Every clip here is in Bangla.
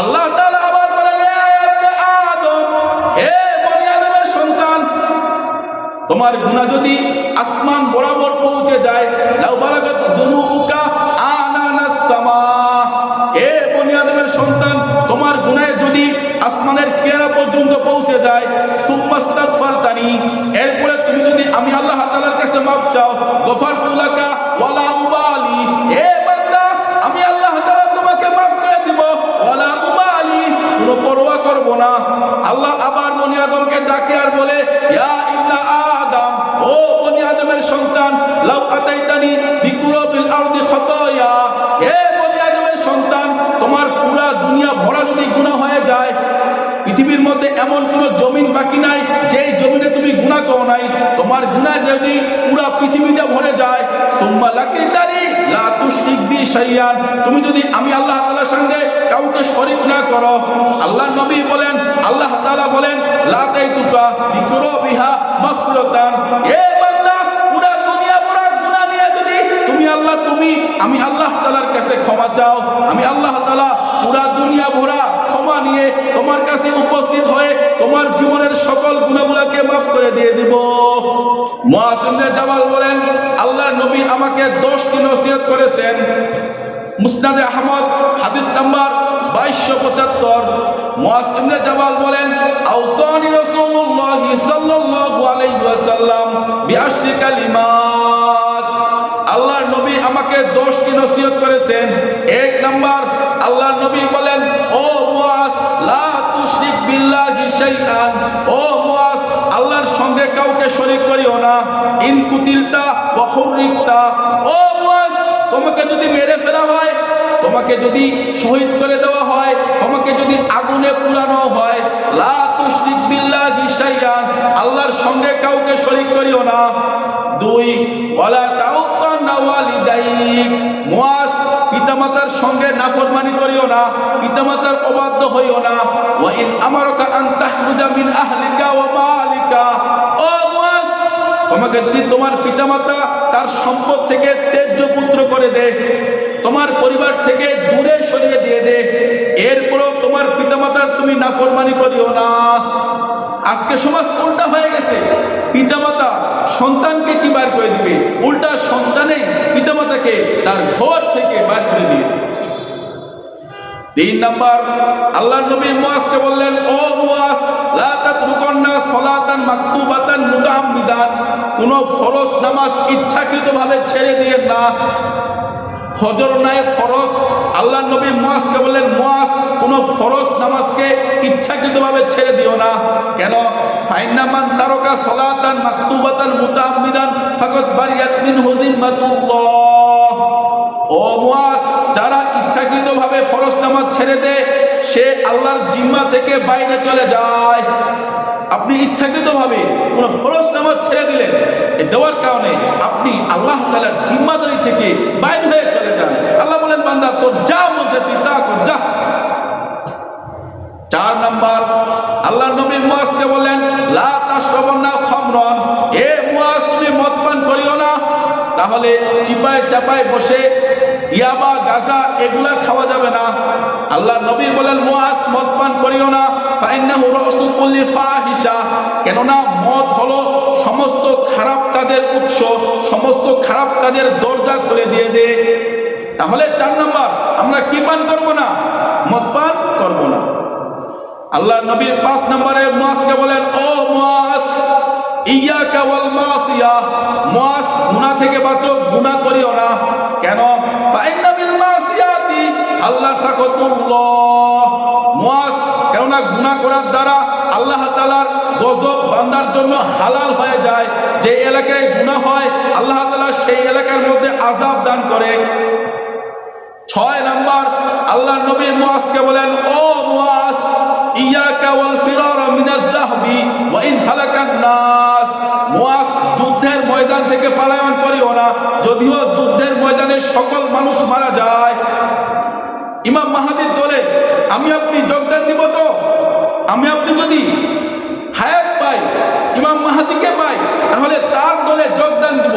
আল্লাহ আবার বলেন আদম, হে সন্তান, তোমার গুনাহ যদি আসমান বরাবর পৌঁছে যায় হে সন্তান, তোমার গুনাহ যদি আসমানের কেরা পর্যন্ত পৌঁছে যায় এরপরে তুমি যদি আমি আল্লাহ কাছে মাফ চাও গোফার গফারতুলাকা ওয়ালা উবালি, হে সন্তান, তোমার পুরা দুনিয়া ভরা যদি গুনাহ হয়ে যায়, পৃথিবীর মধ্যে এমন কোন জমিন বাকি নাই, যেই জমিনে তুমি গুনাহ করো নাই, তোমার গুনাহ যদি পুরা পৃথিবীটা ভরে যায় তুমি যদি আমি আল্লাহ তাআলার সঙ্গে কাউকে শরীক না করো আল্লাহ নবী বলেন, আল্লাহ তাআলা বলেন, লা তাইতুকা বিকরো বিহা মাগফিরাতান এ আমি আল্লাহ তালার কাছে ক্ষমা চাও। আমি আল্লাহ তালা পুরা দুনিয়া ভরা ক্ষমা নিয়ে তোমার কাছে উপস্থিত হয়ে তোমার জীবনের সকল গুণাগুলোকে মাফ করে দিয়ে দিব। মুয়াসিমনে জামাল বলেন আল্লাহ নবী আমাকে দশটি নসিহত করেছেন। মুসনাদে আহমদ, হাদিস নাম্বার বাইশশো পঁচাত্তর। মুয়াসিমনে জামাল বলেন আউসানি রাসূলুল্লাহ সাল্লাল্লাহু আলাইহি ওয়াসাল্লাম নবী আমাকে দশটি নসিহত করেছেন। এক নাম্বার আল্লাহ নবী বলেন, ও মুয়াজ লা তুশরিক বিল্লাহি শাইআন ও মুয়াজ আল্লাহর সঙ্গে কাউকে শরীক করিও না। ইন কুতিলতা ওয়া হুররিকতা ও মুয়াজ তোমাকে যদি মেরে ফেলা হয়, তোমাকে যদি শহীদ করে দেওয়া হয়, তোমাকে যদি আগুনে পুরানো হয়, লা তুশরিক বিল্লাহি শাইআন আল্লাহর সঙ্গে কাউকে শরীক করিও না। দুই, ওয়ালা পিতামাতার সঙ্গে নাফরমানি করিও না, পিতামাতার অবাধ্য হইও না। ওয়া আমারকা আন মিন আহলিকা ওয়া মালিকা। ও মুয়াজ তোমাকে যদি তোমার পিতামাতা তার সম্পদ থেকে তেজ্য পুত্র করে দেয় তোমার পরিবার থেকে দূরে সরিয়ে দিয়ে দে, এরপরও তোমার পিতামাতার তুমি নাফরমানি করিও না। আজকে সমাজ উল্টা হয়ে গেছে। পিতামাতা সন্তানকে কি বার করে দিবে? উল্টা সন্তানেই পিতামাতাকে তার ঘর থেকে বার করে দিয়ে। তিন নম্বর, আল্লাহ নবী মুয়াজকে বললেন, ও মুয়াজ লা তাতরুকান্না সালাতান মাকতুবাতান মুতাআম্মিদান কোন ফরজ নামাজ ইচ্ছাকৃতভাবে ছেড়ে দিয়ে না। ফজর নাই, ফরজ। আল্লাহ নবী মুয়াজকে বললেন মুয়াজ কোন ফরজ নামাজকে ইচ্ছাকৃতভাবে ছেড়ে দিও না। কেন? ফাইনামান তারকা সালাতান মাকতুবাতান মুতাআম্মিদান ফাকাদ বারিয়াত মিনহু যিম্মাতুল্লাহ। ও মুয়াজ যারা ইচ্ছাকৃতভাবে ফরজ নামাজ ছেড়ে দেয়, সে আল্লাহর জিম্মা থেকে বাইরে চলে যায়। আপনি ইচ্ছাকৃতভাবে কোন ফরজ নামাজ ছেড়ে দিলেন এই দেওয়ার কারণে আপনি আল্লাহ তাআলার জিম্মাদারি থেকে বাইরে হয়ে চলে যান। আল্লাহ বলেন, বান্দা, তোর যা মধ্যে তুই তা কর, যা। চার নাম্বার আল্লাহ নবী মুয়াজকে বলেন লা তাশরাবান্না খামরন। এ মুয়াজ তুমি মদ পান করিও না। তাহলে চিপায় চাপায় বসে ইয়াবা, গাজা, এগুলা খাওয়া যাবে না। আল্লাহ নবী বলেন মুয়াজ মদ পান করিও না কেননা মদ হলো সমস্ত খারাপ কাজের উৎস, সমস্ত খারাপ কাজের দরজা খুলে দিয়ে দে। তাহলে চার নাম্বার, আমরা কি পান করব না? মদ পান করব না। আল্লাহ নবীর পাঁচ নম্বরে মুয়াজকে বলেন, ও মুয়াজ ইয়াকা ওয়াল মাসিয়া ইয়া গুনাহ কেননা গুনাহ করার দ্বারা আল্লাহ তাআলার গজব বান্দার জন্য হালাল হয়ে যায়। যে এলাকায় গুনাহ হয়, আল্লাহ তাআলা সেই এলাকার মধ্যে আযাব দান করে। ছয় নাম্বার আল্লাহ নবী মুয়াজকে বলেন, ও মুয়াজ ইয়াকা ওয়াল ফিরার মিনাজ যাহবি ওয়া ইন হালাকান নাস। মুয়াজ যুদ্ধের ময়দান থেকে পলায়ন করিও না, যদিও যুদ্ধের ময়দানে সকল মানুষ মারা যায়। ইমাম মাহাদির দলে আমি আপনি যোগদান দিব তো? আমি আপনি যদি হায়াত পাই, ইমাম মাহাদিকে পাই, তাহলে তার দলে যোগদান দিব।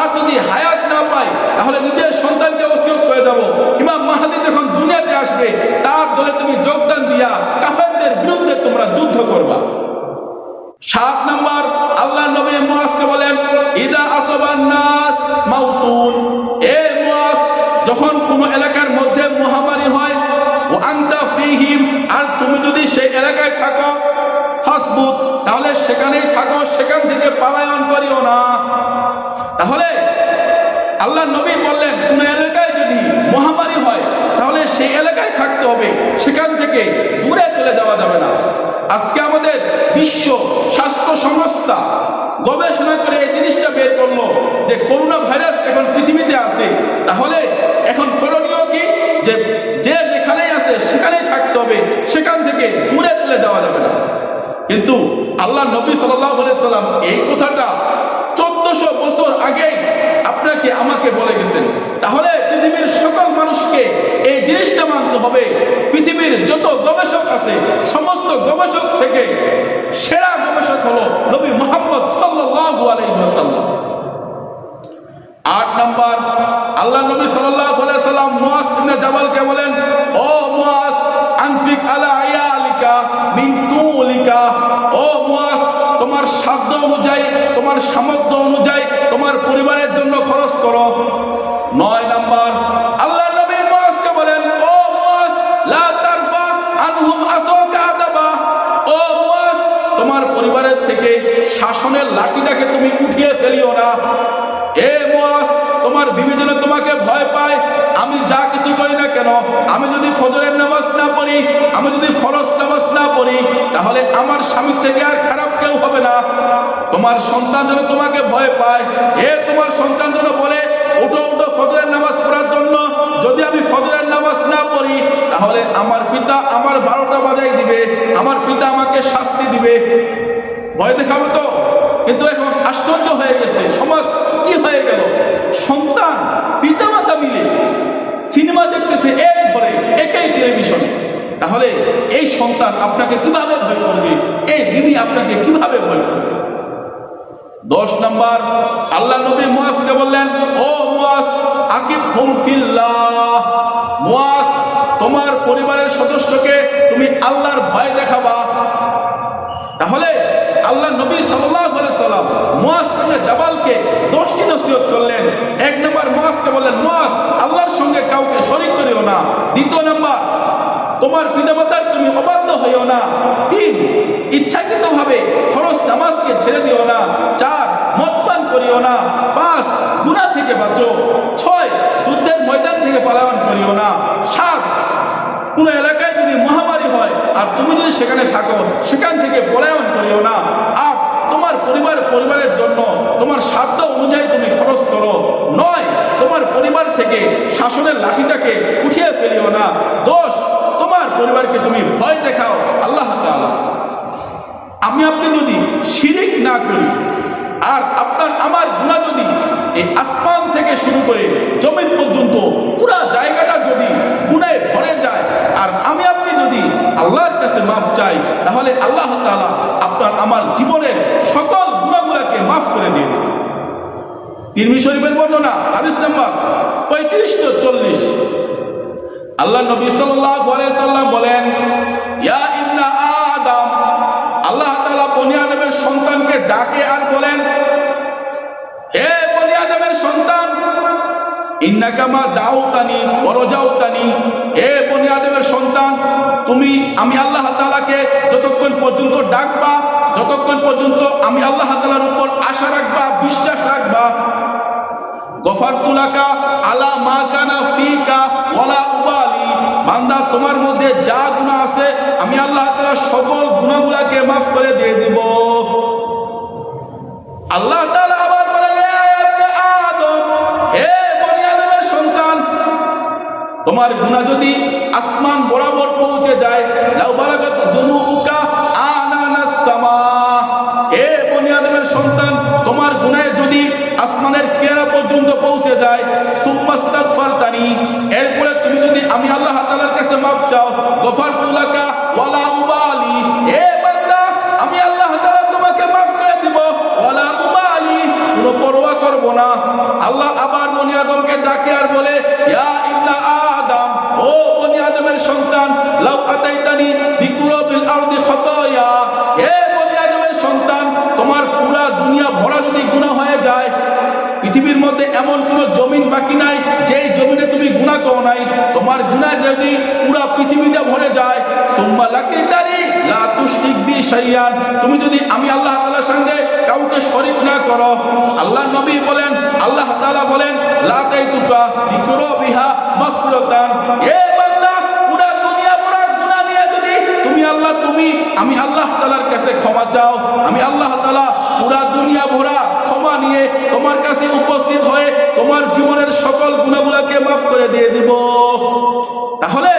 আর যদি হায়াত না পাই, তাহলে নিজের সন্তানকে অস্থির করে যাব। ইমাম মাহাদি যখন দুনিয়াতে আসবে, তার দলে তুমি যোগদান দিয়া কাফেরদের বিরুদ্ধে তোমরা যুদ্ধ করবা। সাত নম্বর আল্লাহ নবী মুআজকে বলেন, ইদা আসবান নাস মাউতুন। এ মুআজ, যখন কোনো এলাকার মধ্যে তাসবুত তাহলে সেখানেই থাকো, সেখান থেকে পালায়ন করিও না। তাহলে আল্লাহ নবী বললেন, কোন এলাকায় যদি মহামারী হয়, তাহলে সেই এলাকায় থাকতে হবে, সেখান থেকে দূরে চলে যাওয়া যাবে না। আজকে আমাদের বিশ্ব স্বাস্থ্য সংস্থা গবেষণা করে এই জিনিসটা বের করল, যে করোনা ভাইরাস এখন পৃথিবীতে আছে। তাহলে এখন করণীয় কি? যে যে যেখানেই আছে, সেখানেই থাকতে হবে, সেখান থেকে দূরে চলে যাওয়া যাবে না। কিন্তু আল্লাহ নবী সাল্লাম এই কথাটা চোদ্দশো বছর আগেই আপনাকে, আমাকে বলে গেছেন। তাহলে পৃথিবীর সকল মানুষকে এই জিনিসটা মানতে হবে। পৃথিবীর যত গবেষক আছে, সমস্ত গবেষক থেকে সেরা গবেষক হলো নবী মোহাম্মদ সাল্লাল্লাহু আলাইহি ওয়াসাল্লাম। আট নাম্বার, আল্লাহ নবী আলাইহি সাল্লাম মুআজ ইবনে অনুযায়ী, তোমার সামর্থ্য অনুযায়ী, তোমার পরিবারের জন্য খরচ করো। নয় নাম্বার আল্লাহ নবী মুআজকে বলেন, ও মুআজ লা তারফা আনহুম আসাকা আদাবা। ও মুআজ তোমার পরিবারের থেকে শাসনের লাঠিটাকে তুমি উঠিয়ে ফেলিও না। এ মুআজ তোমার বিবি যেন তোমাকে ভয় পায় আমি যা কিছু করি না কেন, আমি যদি ফজরের নামাজ না পড়ি, আমি যদি ফরজ নামাজ না পড়ি, তাহলে আমার স্বামীর থেকে আর খারাপ কেউ হবে না। তোমার সন্তান যেন তোমাকে ভয় পায়, এ তোমার সন্তান একই তাহলে এই সন্তান আপনাকে কীভাবে ভয় করবে? এই বিবি আপনাকে কীভাবে ভয় করবে? দশ নম্বর, আল্লাহ নবী মুয়াজকে বললেন, ও মুয়াজ আকিব ফিল্লাহ। মুয়াজ তোমার পরিবারের সদস্যকে তুমি আল্লাহর ভয় দেখাবা। তাহলে আল্লাহ নবী আলাইহি সাল্লাম মুয়াজ দশটি নসিহত করলেন। এক নম্বর মুয়াজকে বললেন মুয়াজ আল্লাহর সঙ্গে কাউকে শরীক করিও না। দ্বিতীয় নাম্বার, তোমার পিতামাতার তুমি অবাধ্য হইও না। তিন, ইচ্ছাকৃতভাবে খরচ নামাজকে ছেড়ে দিও না। চার মদ পান করিও না। পাঁচ গুনাহ থেকে বাঁচো। ছয়, যুদ্ধের ময়দান থেকে পালায়ন করিও না। সাত, কোনো এলাকায় যদি মহামারী হয় আর তুমি যদি সেখানে থাকো, সেখান থেকে পলায়ন করিও না। পরিবার পরিবারের জন্য তোমার সাধ্য অনুযায়ী তুমি খরচ করো। নয়, তোমার পরিবার থেকে শাসনের লাঠিটাকে উঠিয়ে ফেলিও না। দোষ তোমার পরিবারকে তুমি ভয় দেখাও। আল্লাহ আমি আপনি যদি শিরিক না করি, আর আপনার আমার গুণা যদি এই আসমান থেকে শুরু করে জমিন পর্যন্ত পুরা জায়গাটা যদি গুণায় ভরে যায়, আর আমি আপনি যদি আল্লাহর কাছে মাপ চাই, তাহলে আল্লাহ তাআলা আপনার আমার জীবনের সকল গুণাগুলাকে মাফ করে দিয়ে দেবে। তিরমি শরীফের বর্ণনা, হাদিস নাম্বার পঁয়ত্রিশ তো চল্লিশ। আল্লাহ নবী সাল্লাম বলেন, ইয়া ইবনা আদম আল্লাহ তাআলা বনি আদমের সন্তানকে ডাকে আর বলেন, হে বনি আদমের সন্তান ইন্নাকামা দাউতানি ওরজাউতানি হে বনি আদমের সন্তান তুমি, আমি আল্লাহ তালাকে যতক্ষণ পর্যন্ত ডাকবা, যতক্ষণ পর্যন্ত আমি আল্লাহ তাআলার উপর আশা রাখবা, বিশ্বাস রাখবা, গফার তুলাকা আলা মা কানা ফিকা ওয়ালা উবালি। বান্দা, তোমার মধ্যে যা গুনাহ আছে, আমি আল্লাহ তাআলা সকল গুনাহগুলোকে মাফ করে দিয়ে দিব। আল্লাহ তাআলা আবার বলেন, "এ ইবনে আদম, হে বনি আদমের সন্তান, তোমার গুনাহ যদি আসমান বরাবর পৌঁছে যায়। সন্তান, তোমার গুনাহ যদি আসমানের কেরা পর্যন্ত পৌঁছে যায় এরপরে তুমি যদি আমি আল্লাহ কাছে মাফ চাও গোফার লাকা পৃথিবীর মধ্যে এমন কোন জমিন বাকি নাই, যেই জমিনে তুমি গুনাহ করো নাই। তোমার গুনাহ যদি পুরা পৃথিবীটা ভরে যায়, সুম্মা লাকিদারি লা তুশরিক বি তুমি যদি আমি আল্লাহ তাআলার সঙ্গে কাউকে শরীক না করো আল্লাহ নবী বলেন, আল্লাহ তাআলা বলেন এ পুরা দুনিয়া গুনাহ নিয়ে যদি তুমি আল্লাহ, তুমি, আমি আল্লাহ তাআলার কাছে ক্ষমা চাও, আমি আল্লাহ তাআলা পুরা দুনিয়া ভরা নিয়ে তোমার কাছে উপস্থিত হয়ে তোমার জীবনের সকল গুণাগুলাকে মাফ করে দিয়ে দিব। তাহলে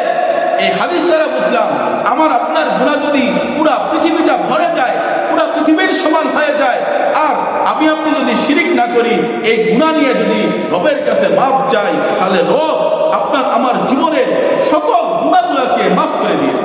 এই হাদিস দ্বারা বুঝলাম, আমার আপনার গুণা যদি পুরা পৃথিবীটা ভরে যায়, পুরা পৃথিবীর সমান হয়ে যায়, আর আমি আপনি যদি শিরিক না করি, এই গুণা নিয়ে যদি রবের কাছে মাফ চাই, তাহলে রব আপনার আমার জীবনের সকল গুণাগুলাকে মাফ করে দিন